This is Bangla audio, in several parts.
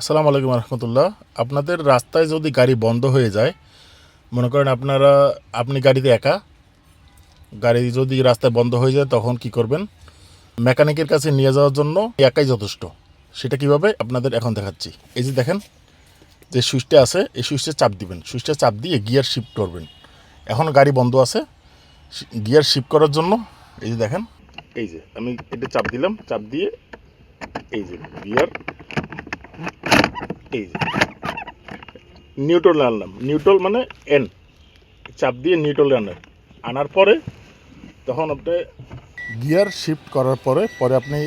আসসালামু আলাইকুম রহমতুল্লাহ। আপনাদের রাস্তায় যদি গাড়ি বন্ধ হয়ে যায়, মনে করেন আপনারা, আপনি গাড়িতে একা, গাড়ি যদি রাস্তায় বন্ধ হয়ে যায়, তখন কি করবেন? মেকানিকের কাছে নিয়ে যাওয়ার জন্য একাই যথেষ্ট। সেটা কীভাবে? আপনাদের এখন দেখাচ্ছি। এই যে দেখেন, যে সুইচটা আছে, এই সুইচটা চাপ দিবেন। সুইচটা চাপ দিয়ে গিয়ার শিফট করবেন। এখন গাড়ি বন্ধ আছে গিয়ার শিফট করার জন্য, এই যে দেখেন, এই যে আমি এটা চাপ দিলাম, চাপ দিয়ে এই যে গিয়ার এই নিউট্রাল আনলাম। নিউট্রাল মানে এন চাপ দিয়ে নিউট্রাল আনার আনার পরে তখন আপনি গিয়ার শিফট করার পরে পরে আপনি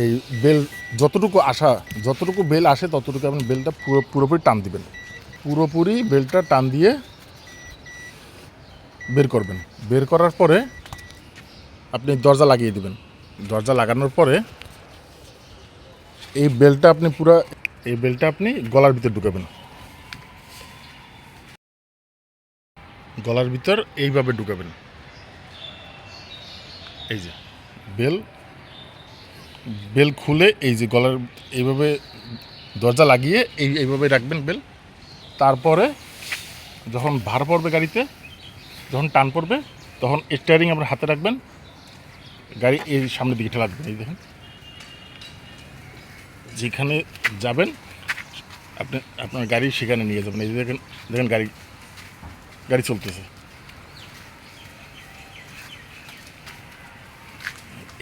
এই বেল যতটুকু আসা, যতটুকু বেল আসে ততটুকু আপনি বেলটা পুরো, পুরোপুরি টান দিবেন। পুরোপুরি বেলটা টান দিয়ে বের করবেন। বের করার পরে আপনি দরজা লাগিয়ে দিবেন। দরজা লাগানোর পরে এই বেলটা আপনি পুরো এই বেলটা আপনি গলার ভিতর ঢুকাবেন। গলার ভিতর এইভাবে ঢুকাবেন। এই যে, বেল বেল খুলে এই যে গলার এইভাবে দরজা লাগিয়ে এই এইভাবে রাখবেন বেল। তারপরে যখন ভার পড়বে গাড়িতে, যখন টান পড়বে, তখন স্টিয়ারিং আপনার হাতে রাখবেন। গাড়ি এই সামনের দিকে ঠেলা দেবেন, এই দেখেন। যেখানে যাবেন, আপনি, আপনার গাড়ি সেখানে নিয়ে যাবেন। এই দেখেন দেখেন গাড়ি গাড়ি চলতেছে।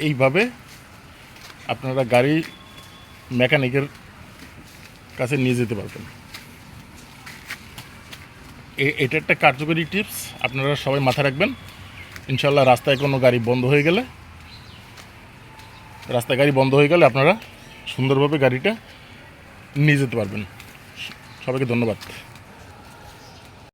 এইভাবে আপনারা গাড়ি মেকানিকের কাছে নিয়ে যেতে পারবেন। এটা একটা কার্যকরী টিপস, আপনারা সবাই মাথায় রাখবেন। ইনশাল্লাহ রাস্তায় কোনো গাড়ি বন্ধ হয়ে গেলে, রাস্তায় গাড়ি বন্ধ হয়ে গেলে আপনারা সুন্দরভাবে গাড়িটা নিয়ে যেতে পারবেন। সবাইকে ধন্যবাদ।